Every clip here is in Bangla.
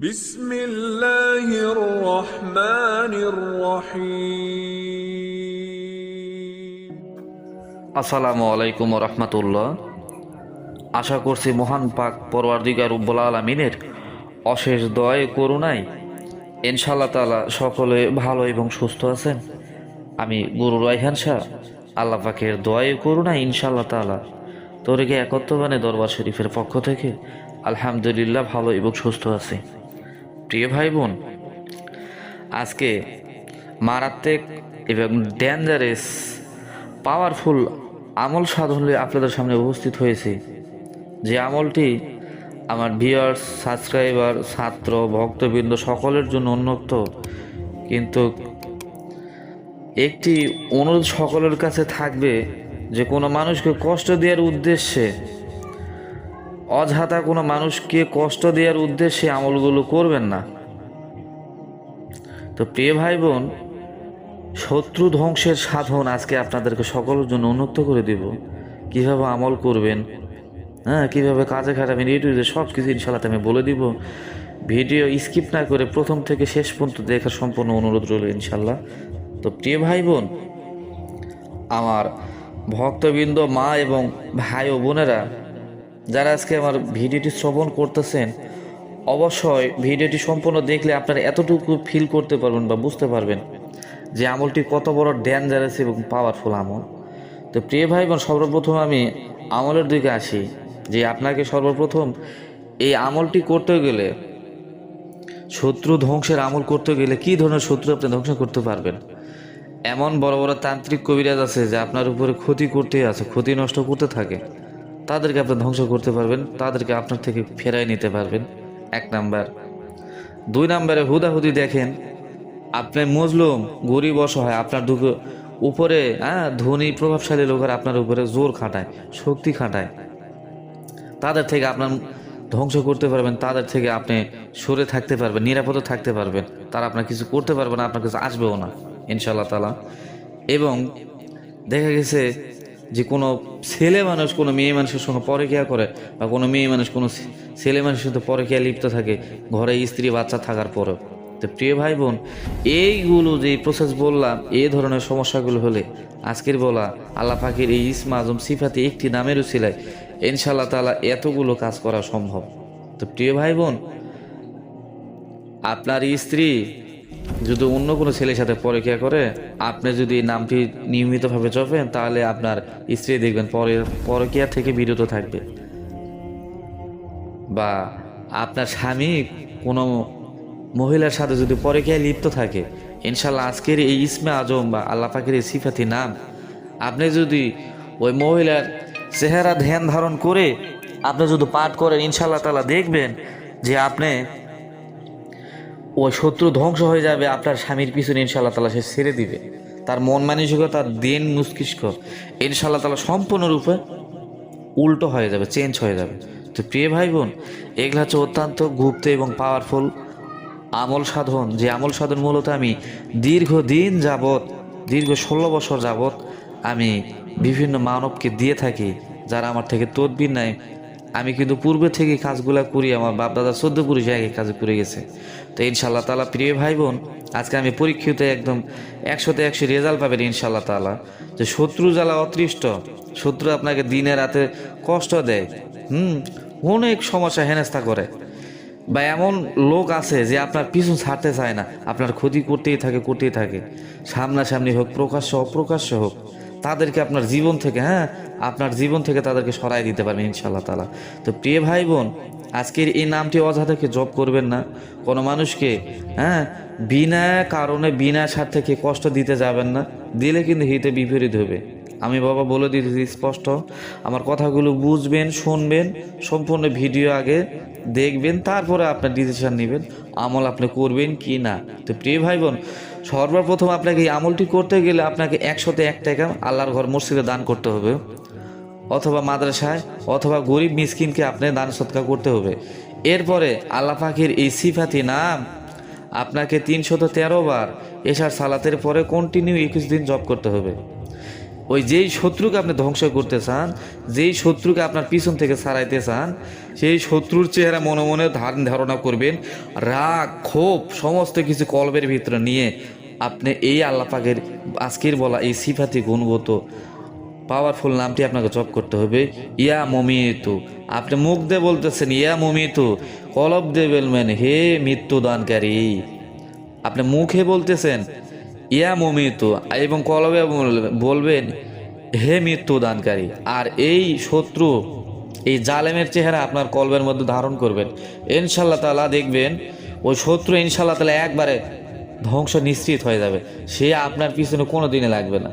بسم الله الرحمن الرحيم আসসালামু আলাইকুম রহমতুল্লাহ আশা করছি মহান পাক পরওয়ারদিগার উব্বুল আলমিনের অশেষ দয় করুণায় ইনশাল্লাহ তালা সকলে ভালো এবং সুস্থ আছেন আমি গুরু রাইহান শাহ আল্লাহ পাকের দয় করুণায় ইনশাল্লাহ তালা তোরেকে একত্রবানে দরবার শরীফের পক্ষ থেকে আলহামদুলিল্লাহ ভালো এবং সুস্থ আছি প্রিয় ভাই বোন আজকে মারাত্মক এবং ডেঞ্জারাস পাওয়ারফুল আমল সাধন আপনাদের সামনে উপস্থিত হয়েছে। যে আমলটি আমার ভিউয়ার্স সাবস্ক্রাইবার ছাত্র, ভক্তবৃন্দ সকলের জন্য উন্মুক্ত। কিন্তু একটি অনুরোধ সকলের কাছে থাকবে যে কোনো মানুষকে কষ্ট দেওয়ার উদ্দেশ্যে অযথা কোনো মানুষকে কষ্ট দেওয়ার উদ্দেশ্যে আমলগুলো করবেন না। তো প্রিয় ভাই বোন শত্রু ধ্বংসের সাধন আজকে আপনাদেরকে সকলের জন্য উন্মুক্ত করে দিব। কীভাবে আমল করবেন হ্যাঁ কীভাবে কাজে খাটাবেন ইউটিউবে সব কিছু ইনশাল্লাহ আমি বলে দিব। ভিডিও স্কিপ না করে প্রথম থেকে শেষ পর্যন্ত দেখার সম্পূর্ণ অনুরোধ রইল ইনশাল্লাহ তো প্রিয় ভাই বোন আমার ভক্তবৃন্দ, মা এবং ভাই ও বোনেরা যারা আজকে আমার ভিডিওটি শ্রবণ করতেছেন, অবশ্যই ভিডিওটি সম্পূর্ণ দেখলে আপনারা এতটুকু ফিল করতে পারবেন বা বুঝতে পারবেন যে আমলটি কত বড় ডেঞ্জারাস এবং পাওয়ারফুল আমল। তো প্রিয় ভাই বোন সর্বপ্রথম আমি আমলের দিকে আসি, যে আপনাকে সর্বপ্রথম এই আমলটি করতে গেলে, শত্রু ধ্বংসের আমল করতে গেলে কি ধরনের শত্রু আপনি ধ্বংস করতে পারবেন? এমন বড় বড় তান্ত্রিক কবিরাজ আছে যে আপনার উপরে ক্ষতি করতে আছে, ক্ষতি নষ্ট করতে থাকে। তাদেরকে আপনি ধ্বংস করতে পারবেন, তাদেরকে আপনার থেকে ফেরাই নিতে পারবেন। এক নাম্বার। দুই নাম্বারে হুদাহুদি দেখেন, আপনি মজলুম, গরিব, অসহায়, আপনার দুঃখ, উপরে হ্যাঁ ধনী, প্রভাবশালী লোকের আপনার উপরে জোর খাটায়, শক্তি খাটায়। তাদের থেকে আপনার ধ্বংস করতে পারবেন, তাদের থেকে আপনি সরে থাকতে পারবেন, নিরাপদে থাকতে পারবেন। তারা আপনার কিছু করতে পারবে না, আপনার কাছে আসবেও না ইনশাল্লাহ তালা এবং দেখা গেছে যে কোনো ছেলে মানুষ, কোনো মেয়ে মানুষের সঙ্গে পরকিয়া করে বা কোনো মেয়ে মানুষ, কোনো ছেলে মানুষের সাথে পরকিয়া লিপ্ত থাকে, ঘরে স্ত্রী বাচ্চা থাকার পরেও। তো প্রিয় ভাই বোন এইগুলো যে প্রসেস বললাম এই ধরনের সমস্যাগুলো হলে আজকের বলা আল্লাহ পাখির এই ইসমা আজম সিফাতে একটি নামেরও ছিলাই ইনশাল্লাহ তালা এতগুলো কাজ করা সম্ভব। তো প্রিয় ভাই বোন আপনার স্ত্রী যদি অন্য কোনো ছেলের সাথে পরকিয়া করে, আপনি যদি নামটি নিয়মিতভাবে জপেন, তাহলে আপনার স্ত্রী দেখবেন পরে পরকিয়া থেকে বিরত থাকবে। বা আপনার স্বামী কোনো মহিলার সাথে যদি পরকিয়ায় লিপ্ত থাকে ইনশাল্লাহ আজকের এই ইসমে আজম বা আল্লাহ পাকের এই সিফাতি নাম, আপনি যদি ওই মহিলার চেহারা ধ্যান ধারণ করে, আপনি যদি পাঠ করেন ইনশাল্লাহ তালা দেখবেন যে আপনি ওই শত্রু ধ্বংস হয়ে যাবে, আপনার স্বামীর পিছনে ইনশাল্লাহ তালা সে ছেড়ে দিবে। তার মন মানসিকতা, দিন মস্তিষ্ক ইনশাল্লাহ তালা সম্পূর্ণরূপে উল্টো হয়ে যাবে চেঞ্জ হয়ে যাবে। তো প্রিয় ভাই বোন এগুলো হচ্ছে অত্যন্ত গুপ্ত এবং পাওয়ারফুল আমল সাধন। যে আমল সাধন মূলত আমি দীর্ঘদিন যাবৎ, দীর্ঘ ষোলো বছর যাবৎ আমি বিভিন্ন মানবকে দিয়ে থাকি, যারা আমার থেকে তদবির নেয় আমি কিন্তু পূর্বে থেকে কাজগুলা করি, আমার বাপ দাদা চোদ্দ পুরুষ আগে কাজ করে গেছে। তো ইনশাল্লাহ তালা প্রিয় ভাই বোন আজকে আমি পরীক্ষিত একদম একশোতে একশো রেজাল্ট পাবেন ইনশাল্লাহ তালা যে শত্রু জ্বালা অতৃষ্ট, শত্রু আপনাকে দিনে রাতে কষ্ট দেয়, হুম, অনেক সমস্যা হেনস্থা করে। বা এমন লোক আছে যে আপনার পিছু ছাড়তে চায় না, আপনার ক্ষতি করতেই থাকে করতেই থাকে। সামনাসামনি হোক, প্রকাশ্য, অপ্রকাশ্য হোক তাদেরকে আপনার জীবন থেকে হ্যাঁ আপনার জীবন থেকে তাদেরকে সরাই দিতে পারবেন ইনশাল্লাহ তালা তো প্রিয় ভাই বোন, আজকের এই নামটি অযথাকে জব করবেন না। কোনো মানুষকে হ্যাঁ বিনা কারণে, বিনা স্বার্থে কষ্ট দিতে যাবেন না। দিলে কিন্তু হিতে বিপরীত হবে। আমি বাবা বলে দিতেছি, স্পষ্ট। আমার কথাগুলো বুঝবেন, শুনবেন, সম্পূর্ণ ভিডিও আগে দেখবেন, তারপরে আপনার ডিসিশন নেবেন, আমল আপনি করবেন কি না। তো প্রিয় ভাই বোন সর্বপ্রথম আপনাকে এই আমলটি করতে গেলে আপনাকে একশোতে এক টাকা আল্লাহর ঘর মসজিদে দান করতে হবে। অথবা মাদ্রাসায় অথবা গরিব মিসকিনকে আপনি দান সৎকার করতে হবে। এরপরে আল্লাহ পাখির এই সিফাতি নাম আপনাকে তিনশত তেরো বার এশার সালাতের পরে কন্টিনিউ একুশ দিন জব করতে হবে। ওই যেই শত্রুকে আপনি ধ্বংস করতে চান, যেই শত্রুকে আপনার পিছন থেকে সারাইতে চান, সেই শত্রুর চেহারা মনে মনে ধারণ ধারণা করবেন, রাগ, ক্ষোভ, সমস্ত কিছু কলবের ভিতরে নিয়ে আপনি এই আল্লাপাকের আজকের বলা এই সিফাতি গুণগত পাওয়ারফুল নামটি আপনাকে জপ করতে হবে। ইয়া মমিতু, আপনি মুখ দিয়ে বলতেছেন, ইয়া মমিতু, কলব দিয়ে বলবেন, হে মৃত্যুদানকারী। আপনি মুখে বলতেছেন ইয়া মমিতু, এবং কলবে বলবেন, হে মৃত্যুদানকারী, আর এই শত্রু, এই জালেমের চেহারা আপনার কলবের মধ্যে ধারণ করবেন। ইনশাল্লাহ তালা দেখবেন, ওই শত্রু ইনশাল্লাহ তালা একবারে ধ্বংস নিশ্চিত হয়ে যাবে। সে আপনার পিছনে কোনো দিনে লাগবে না।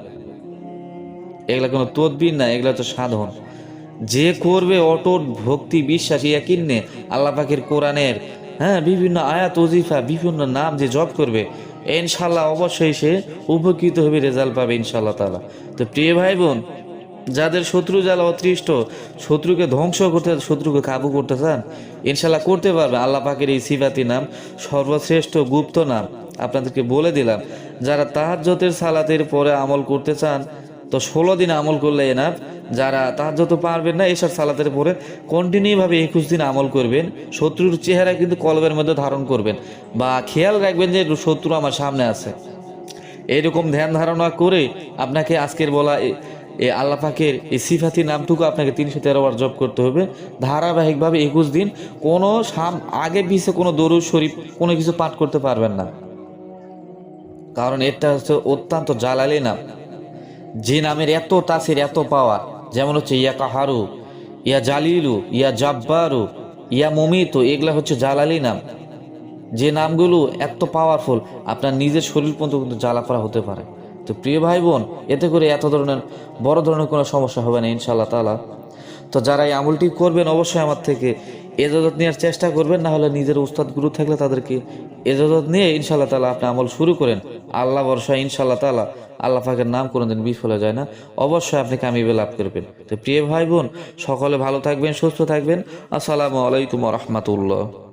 এগুলা কোনো তদবির না, এগুলা তো সাধন। যে করবে অটট ভক্তি বিশ্বাস কিনে আল্লাহ পাখির কোরআনের হ্যাঁ বিভিন্ন আয়াত, ওজিফা, বিভিন্ন নাম যে জব করবে ইনশাল্লাহ অবশ্যই সে উপকৃত হবে, রেজাল্ট পাবে ইনশাল্লাহ তালা তো প্রিয় ভাই বোন যাদের শত্রু জ্বালা অতৃষ্ট, শত্রুকে ধ্বংস করতে, শত্রুকে কাবু করতে চান ইনশাল্লাহ করতে পারবে। আল্লাহ পাকের এই সিফাতি নাম, সর্বশ্রেষ্ঠ গুপ্ত নাম, আপনাদেরকে বলে দিলাম। যারা তাহাজ্জতের সালাতের পরে আমল করতে চান তো ষোলো দিন আমল করলে এনাফ যারা তাহাজ্জত পারবেন না এসব সালাতের পরে কন্টিনিউভাবে একুশ দিন আমল করবেন, শত্রুর চেহারা কিন্তু কলবের মধ্যে ধারণ করবেন। বা খেয়াল রাখবেন যে শত্রু আমার সামনে আছে। এরকম ধ্যান ধারণা করে আপনাকে আজকের বলা এ- এ আল্লাহ পাকের এই সিফাতি নামটুকু আপনাকে তিনশো তেরো বার জব করতে হবে। ধারাবাহিকভাবে একুশ দিন কোনো সাম, আগে পিছে কোনো দরুদ শরীফ, কোনো কিছু পাঠ করতে পারবেন না। কারণ এটা হচ্ছে অত্যন্ত জ্বালালি নাম। যে নামের এত তাসির, এত পাওয়ার, যেমন হচ্ছে ইয়া কাহারু ইয়া জালিলু, ইয়া জাব্বারু, ইয়া মমিতু, এগুলা হচ্ছে জালালি নাম। যে নামগুলো এত পাওয়ারফুল আপনার নিজের শরীর পর্যন্ত কিন্তু জ্বালা করা হতে পারে। তো প্রিয় ভাই বোন এতে করে এত ধরনের, বড় ধরনের কোনো সমস্যা হবে না ইনশাল্লাহ তালা তো যারা এই আমলটি করবেন, অবশ্যই আমার থেকে এজাজত নেওয়ার চেষ্টা করবেন না হলে নিজের উস্তাদ গুরু থাকলে তাদেরকে এজাজত নিয়ে ইনশাল্লাহ তালা আপনি আমল শুরু করেন। আল্লাহ ভরসা ইনশাল্লাহ তালা আল্লাহ ফাঁকের নাম কোনোদিন বিফলে যায় না। অবশ্যই আপনি কামিবে লাভ করবেন। তো প্রিয় ভাই বোন সকলে ভালো থাকবেন, সুস্থ থাকবেন। আসসালামু আলাইকুম রহমতুল্লাহ।